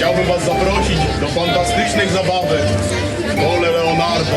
Chciałbym Was zaprosić do fantastycznej zabawy w szkole Leonardo.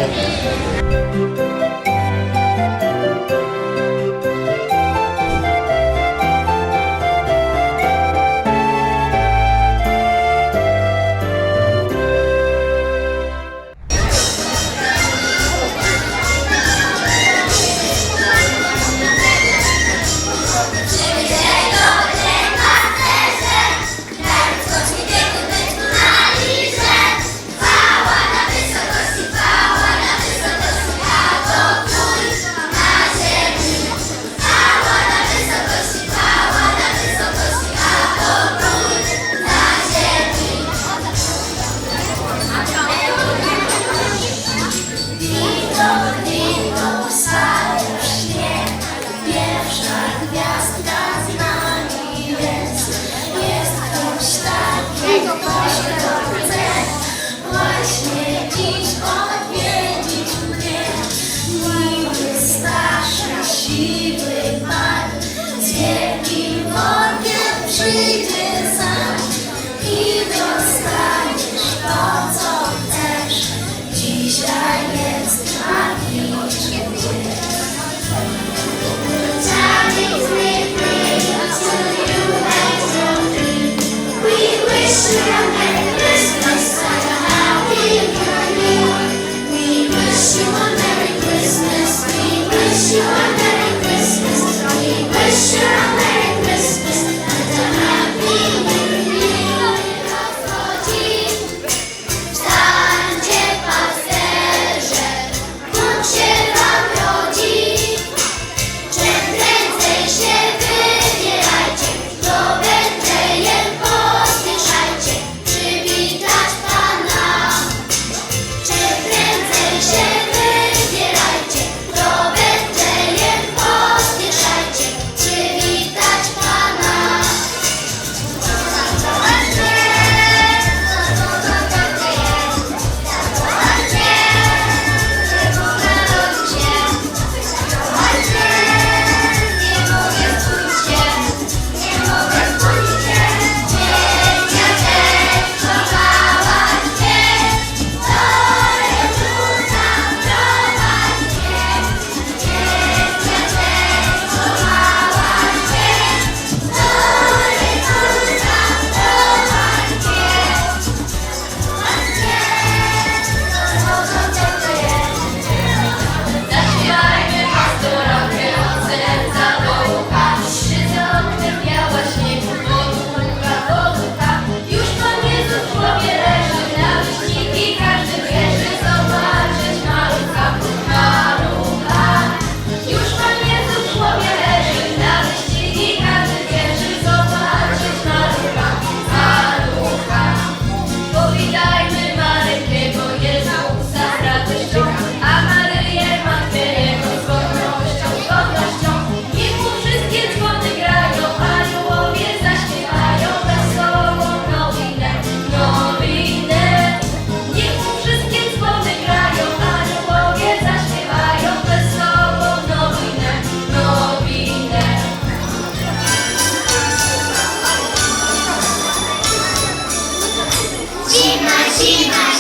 China.